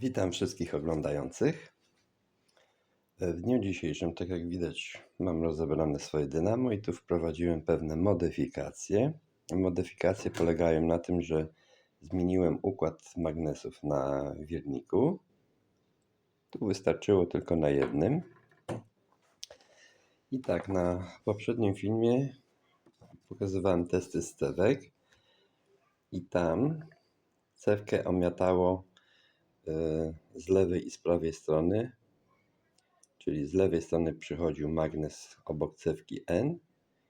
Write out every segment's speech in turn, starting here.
Witam wszystkich oglądających. W dniu dzisiejszym, tak jak widać, mam rozebrane swoje dynamo i tu wprowadziłem pewne modyfikacje. Modyfikacje polegają na tym, że zmieniłem układ magnesów na wirniku. Tu wystarczyło tylko na jednym. I tak, na poprzednim filmie pokazywałem testy stewek i tam cewkę omiatało e, z lewej i z prawej strony, czyli z lewej strony przychodził magnes obok cewki N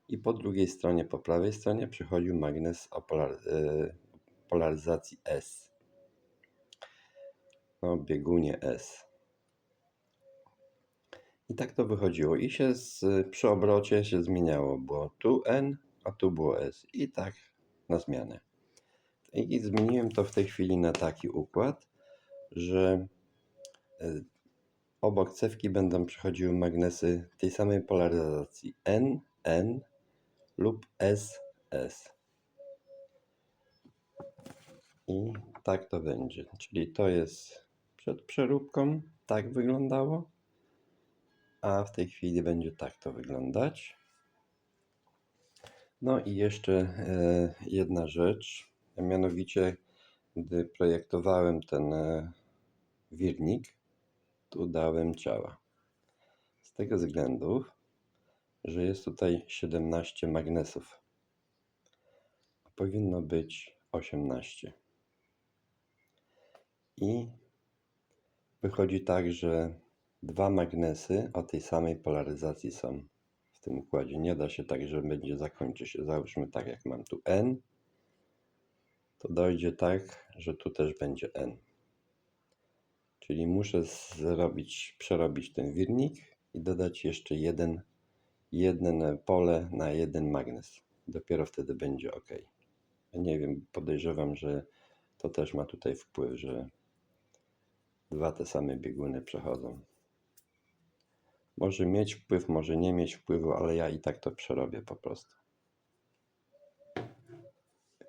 i po drugiej stronie, po prawej stronie przychodził magnes o e, polaryzacji S. No, biegunie S. I tak to wychodziło. I się z, przy obrocie się zmieniało. Było tu N, a tu było S. I tak na zmianę. I zmieniłem to w tej chwili na taki układ, że e, obok cewki będą przychodziły magnesy tej samej polaryzacji N, N lub S, S. I tak to będzie. Czyli to jest przed przeróbką, tak wyglądało, a w tej chwili będzie tak to wyglądać. No i jeszcze e, jedna rzecz, mianowicie gdy projektowałem ten e, wirnik, tu dałem ciała. Z tego względu, że jest tutaj 17 magnesów. Powinno być 18. I wychodzi tak, że dwa magnesy o tej samej polaryzacji są w tym układzie. Nie da się tak, że będzie zakończy się. Załóżmy tak, jak mam tu N, to dojdzie tak, że tu też będzie N. Czyli muszę zrobić, przerobić ten wirnik i dodać jeszcze jeden, jedne pole na jeden magnes. Dopiero wtedy będzie ok. Nie wiem, podejrzewam, że to też ma tutaj wpływ, że dwa te same bieguny przechodzą. Może mieć wpływ, może nie mieć wpływu, ale ja i tak to przerobię po prostu.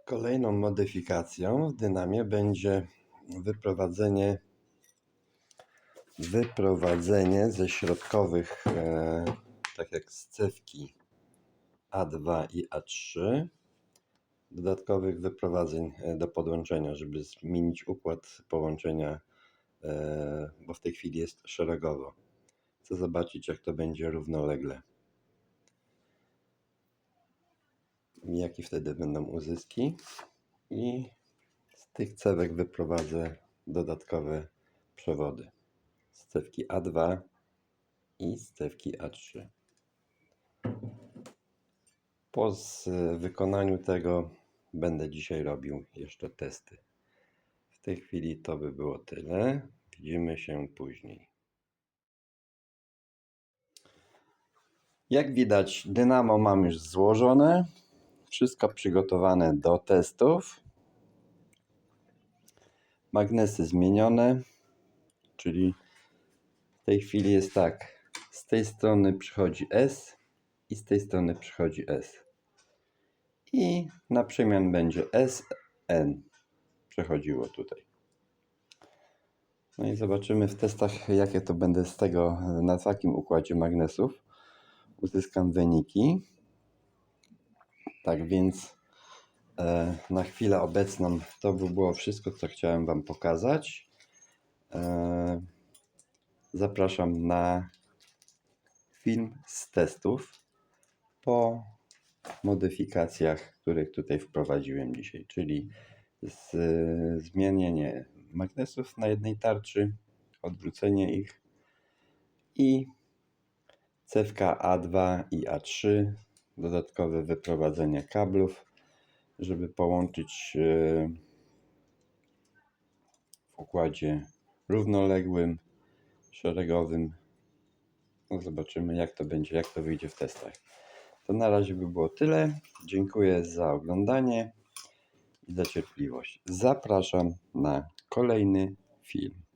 Kolejną modyfikacją w dynamie będzie wyprowadzenie wyprowadzenie ze środkowych, e, tak jak z cewki A2 i A3, dodatkowych wyprowadzeń e, do podłączenia, żeby zmienić układ połączenia, e, bo w tej chwili jest szeregowo. Chcę zobaczyć, jak to będzie równolegle. Jakie wtedy będą uzyski. I z tych cewek wyprowadzę dodatkowe przewody. Z cewki A2 i z cewki A3. Po wykonaniu tego będę dzisiaj robił jeszcze testy. W tej chwili to by było tyle. Widzimy się później. Jak widać, dynamo mam już złożone. Wszystko przygotowane do testów. Magnesy zmienione, czyli w tej chwili jest tak. Z tej strony przychodzi S i z tej strony przychodzi S. I na przemian będzie SN przechodziło tutaj. No i zobaczymy w testach, jakie to będę z tego, na takim układzie magnesów uzyskam wyniki. Tak więc e, na chwilę obecną to by było wszystko, co chciałem Wam pokazać. E, zapraszam na film z testów po modyfikacjach, których tutaj wprowadziłem dzisiaj, czyli z, zmienienie magnesów na jednej tarczy, odwrócenie ich i cewka A2 i A3, dodatkowe wyprowadzenie kablów, żeby połączyć e, w układzie równoległym, szeregowym. No zobaczymy jak to będzie, jak to wyjdzie w testach. To na razie by było tyle. Dziękuję za oglądanie i za cierpliwość. Zapraszam na kolejny film.